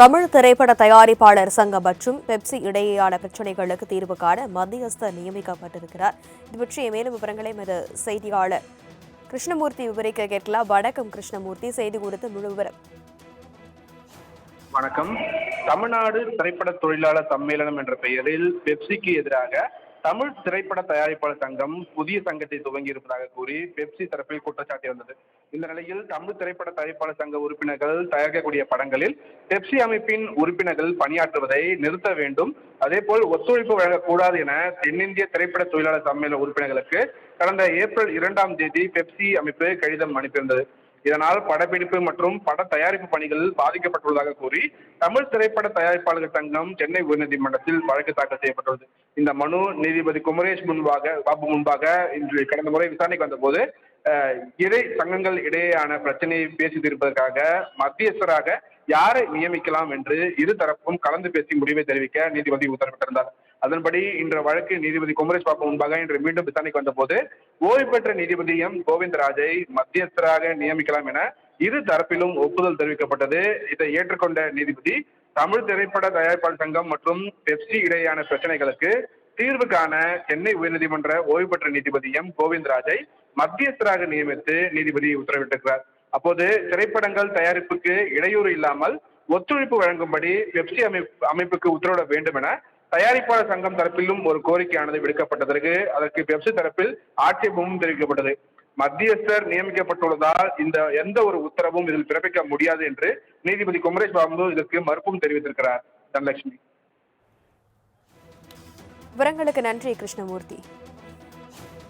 தமிழ் திரைப்பட தயாரிப்பாளர் சங்கம் மற்றும் பெப்சி இடையேயான பிரச்சினைகளுக்கு தீர்வு காண மத்தியஸ்தர் நியமிக்கப்பட்டிருக்கிறார். இது பற்றிய மேலும் விவரங்களை எமது செய்தியாளர் கிருஷ்ணமூர்த்தி விவரிக்க கேட்கலாம். வணக்கம் கிருஷ்ணமூர்த்தி. செய்தி குறித்து முழு விவரம். வணக்கம். தமிழ்நாடு திரைப்பட தொழிலாளர் சம்மேளனம் என்ற பெயரில் பெப்சிக்கு எதிராக தமிழ் திரைப்பட தயாரிப்பாளர் சங்கம் புதிய சங்கத்தை துவங்கி இருப்பதாக கூறி பெப்சி தரப்பில் குற்றச்சாட்டு வந்தது இந்த நிலையில் தமிழ் திரைப்பட தயாரிப்பாளர் சங்க உறுப்பினர்கள் தயாரிக்கக்கூடிய படங்களில் பெப்சி அமைப்பின் உறுப்பினர்கள் பணியாற்றுவதை நிறுத்த வேண்டும். அதே போல் ஒத்துழைப்பு வழங்கக்கூடாது என தென்னிந்திய திரைப்பட தொழிலாளர் சம்மேளன உறுப்பினர்களுக்கு கடந்த ஏப்ரல் இரண்டாம் தேதி பெப்சி அமைப்பு கடிதம் அனுப்பியிருந்தது. இதனால் படப்பிடிப்பு மற்றும் பட தயாரிப்பு பணிகள் பாதிக்கப்பட்டுள்ளதாக கூறி தமிழ் திரைப்பட தயாரிப்பாளர்கள் சங்கம் சென்னை உயர்நீதிமன்றத்தில் வழக்கு தாக்கல் செய்யப்பட்டுள்ளது. இந்த மனு நீதிபதி குமரேஷ் முன்பாக பாபு முன்பாக இன்று கடந்த முறை விசாரணைக்கு வந்தபோது இறை சங்கங்கள் இடையேயான பிரச்சனையை பேசி தீர்ப்பதற்காக மத்தியஸ்தராக யாரை நியமிக்கலாம் என்று இரு தரப்பும் கலந்து பேசி முடிவை தெரிவிக்க நீதிபதி உத்தரவிட்டிருந்தார். அதன்படி இன்ற வழக்கு நீதிபதி குமரேஷ் பாபு முன்பாக இன்று மீண்டும் விசாரணைக்கு வந்தபோது ஓய்வு பெற்ற நீதிபதி எம். கோவிந்தராஜை மத்தியஸ்தராக நியமிக்கலாம் என இரு தரப்பிலும் ஒப்புதல் தெரிவிக்கப்பட்டது. இதை ஏற்றுக்கொண்ட நீதிபதி தமிழ் திரைப்பட தயாரிப்பாளர் சங்கம் மற்றும் பெப்சி இடையேயான பிரச்சனைகளுக்கு தீர்வு காண சென்னை உயர்நீதிமன்ற ஓய்வு பெற்ற நீதிபதி எம். கோவிந்தராஜை மத்தியஸ்தராக நியமித்து நீதிபதி உத்தரவிட்டிருக்கிறார். அப்போது திரைப்படங்கள் தயாரிப்புக்கு இடையூறு இல்லாமல் ஒத்துழைப்பு வழங்கும்படி பெப்சி அமைப்பு அமைப்புக்கு உத்தரவிட வேண்டும் என தயாரிப்பாளர் சங்கம் தரப்பிலும் ஒரு கோரிக்கையானது விடுக்கப்பட்டதற்கு அதற்கு பெப்சி தரப்பில் ஆட்சேபமும் தெரிவிக்கப்பட்டது. மத்தியஸ்தர் நியமிக்கப்பட்டுள்ளதால் இந்த எந்த ஒரு உத்தரவும் இதில் பிறப்பிக்க முடியாது என்று நீதிபதி குமரேஷ் பாபு இதற்கு மறுப்பும் தெரிவித்திருக்கிறார். தனலட்சுமி. விவரங்களுக்கு நன்றி கிருஷ்ணமூர்த்தி.